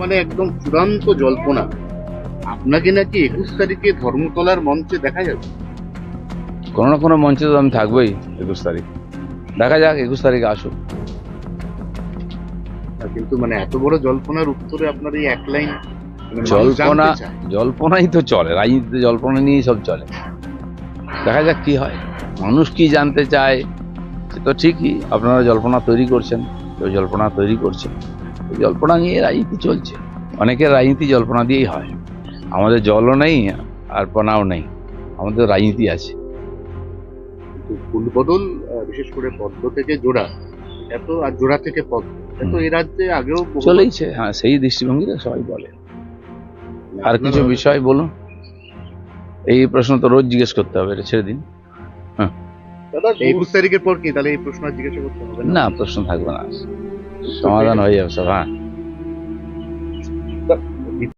মানে একদম চূড়ান্ত জল্পনা। আপনাকে নাকি একুশ তারিখে ধর্মতলার মঞ্চে দেখা যাবে। কোনো না কোনো মঞ্চে তো আমি থাকবোই একুশ তারিখ। দেখা যাক একুশ তারিখে আসুক। কিন্তু মানে এত বড় জল্পনার উত্তরে আপনার এই এক লাইন মানে জল্পনা জল্পনাই তো চলে রাজনীতিতে জল্পনা নিয়েই সব চলে। দেখা যাক কি হয়। মানুষ কি জানতে চায় সে তো ঠিকই আপনারা জল্পনা তৈরি করছেন কেউ জল্পনা তৈরি করছে। এই জল্পনা নিয়ে রাজনীতি চলছে। অনেকের রাজনীতি জল্পনা দিয়েই হয়। আমাদের জলও নেই আর পনাও নেই। আমাদের রাজনীতি আছে। ফুলবদল বিশেষ করে পদ্ম থেকে জোড়া এত আর জোড়া থেকে পদ্ম এত। এ রাজ্যে আগেও চলেইছে হ্যাঁ সেই দৃষ্টিভঙ্গিতে সবাই বলে। আর কিছু বিষয় বলুন। এই প্রশ্ন তো রোজ জিজ্ঞেস করতে হবে এটা ছেড়ে দিন। হ্যাঁ। একুশ তারিখের পর কি? তাহলে এই প্রশ্ন জিজ্ঞাসা করতে হবে না প্রশ্ন থাকবে না। সমাধান হয়ে যাবে সব হ্যাঁ